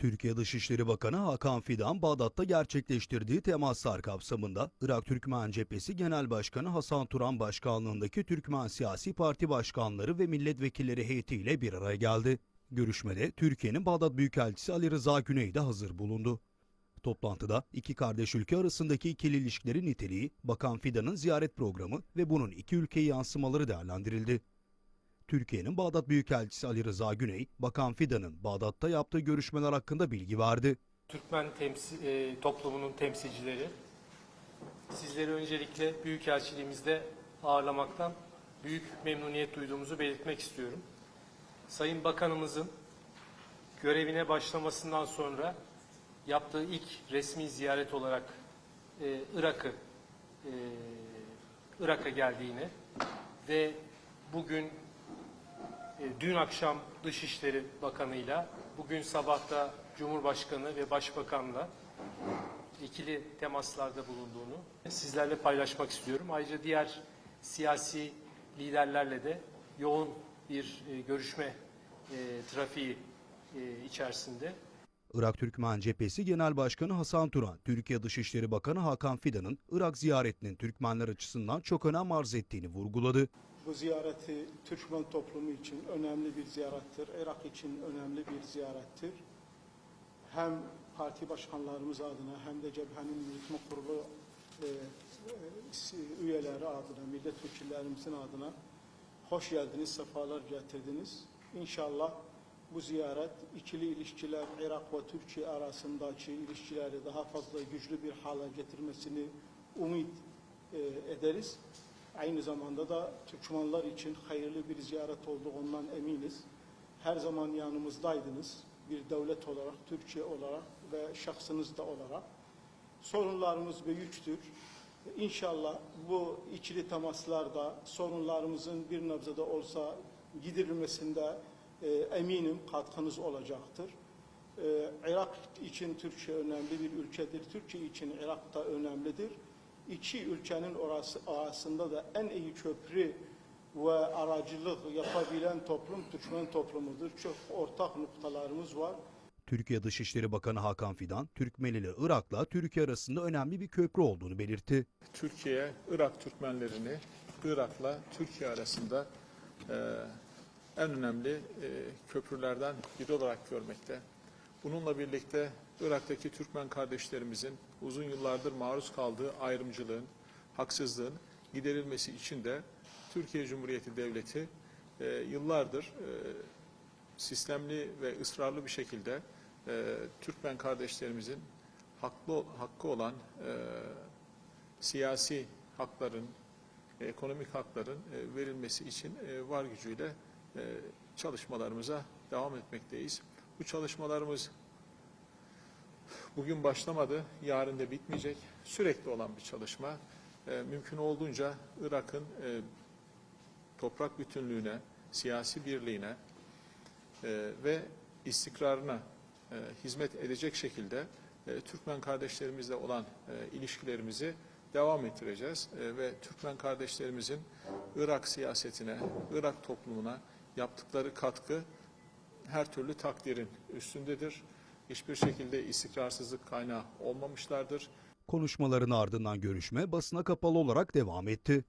Türkiye Dışişleri Bakanı Hakan Fidan, Bağdat'ta gerçekleştirdiği temaslar kapsamında Irak Türkmen Cephesi Genel Başkanı Hasan Turan Başkanlığındaki Türkmen Siyasi Parti Başkanları ve Milletvekilleri heyetiyle bir araya geldi. Görüşmede Türkiye'nin Bağdat Büyükelçisi Ali Rıza Güney de hazır bulundu. Toplantıda iki kardeş ülke arasındaki ikili ilişkilerin niteliği, Bakan Fidan'ın ziyaret programı ve bunun iki ülkeye yansımaları değerlendirildi. Türkiye'nin Bağdat Büyükelçisi Ali Rıza Güney, Bakan Fidan'ın Bağdat'ta yaptığı görüşmeler hakkında bilgi verdi. Türkmen temsil, e, toplumunun temsilcileri, sizleri öncelikle Büyükelçiliğimizde ağırlamaktan büyük memnuniyet duyduğumuzu belirtmek istiyorum. Sayın Bakanımızın görevine başlamasından sonra yaptığı ilk resmi ziyaret olarak e, Irak'ı e, Irak'a geldiğini ve bugün dün akşam Dışişleri Bakanı'yla, bugün sabahta Cumhurbaşkanı ve Başbakan'la ikili temaslarda bulunduğunu sizlerle paylaşmak istiyorum. Ayrıca diğer siyasi liderlerle de yoğun bir e, görüşme e, trafiği e, içerisinde. Irak Türkmen Cephesi Genel Başkanı Hasan Turan, Türkiye Dışişleri Bakanı Hakan Fidan'ın Irak ziyaretinin Türkmenler açısından çok önem arz ettiğini vurguladı. Bu ziyareti Türkmen toplumu için önemli bir ziyarettir. Irak için önemli bir ziyarettir. Hem parti başkanlarımız adına hem de cephenin yürütme kurulu e, e, üyeleri adına, milletvekillerimizin adına hoş geldiniz, sefalar getirdiniz. İnşallah bu ziyaret ikili ilişkiler Irak ve Türkiye arasındaki ilişkileri daha fazla güçlü bir hale getirmesini umut e, ederiz. Aynı zamanda da Türkmenler için hayırlı bir ziyaret olduğundan eminiz. Her zaman yanımızdaydınız bir devlet olarak, Türkiye olarak ve şahsınız da olarak. Sorunlarımız büyüktür. İnşallah bu ikili temaslarda sorunlarımızın bir nebzede olsa giderilmesinde e, eminim katkınız olacaktır. E, Irak için Türkiye önemli bir ülkedir. Türkiye için Irak da önemlidir. İki ülkenin orası arasında da en iyi köprü ve aracılık yapabilen toplum Türkmen toplumudur. Çok ortak noktalarımız var. Türkiye Dışişleri Bakanı Hakan Fidan, Türkmen ile Irak'la Türkiye arasında önemli bir köprü olduğunu belirtti. Türkiye, Irak Türkmenlerini Irak'la Türkiye arasında e, en önemli e, köprülerden biri olarak görmekte. Bununla birlikte Irak'taki Türkmen kardeşlerimizin uzun yıllardır maruz kaldığı ayrımcılığın, haksızlığın giderilmesi için de Türkiye Cumhuriyeti Devleti e, yıllardır e, sistemli ve ısrarlı bir şekilde e, Türkmen kardeşlerimizin haklı hakkı olan e, siyasi hakların, ekonomik hakların e, verilmesi için e, var gücüyle e, çalışmalarımıza devam etmekteyiz. Bu çalışmalarımız bugün başlamadı, yarın da bitmeyecek. Sürekli olan bir çalışma. E, Mümkün olduğunca Irak'ın e, toprak bütünlüğüne, siyasi birliğine e, ve istikrarına e, hizmet edecek şekilde e, Türkmen kardeşlerimizle olan e, ilişkilerimizi devam ettireceğiz E, ve Türkmen kardeşlerimizin Irak siyasetine, Irak toplumuna yaptıkları katkı her türlü takdirin üstündedir. Hiçbir şekilde istikrarsızlık kaynağı olmamışlardır. Konuşmaların ardından görüşme basına kapalı olarak devam etti.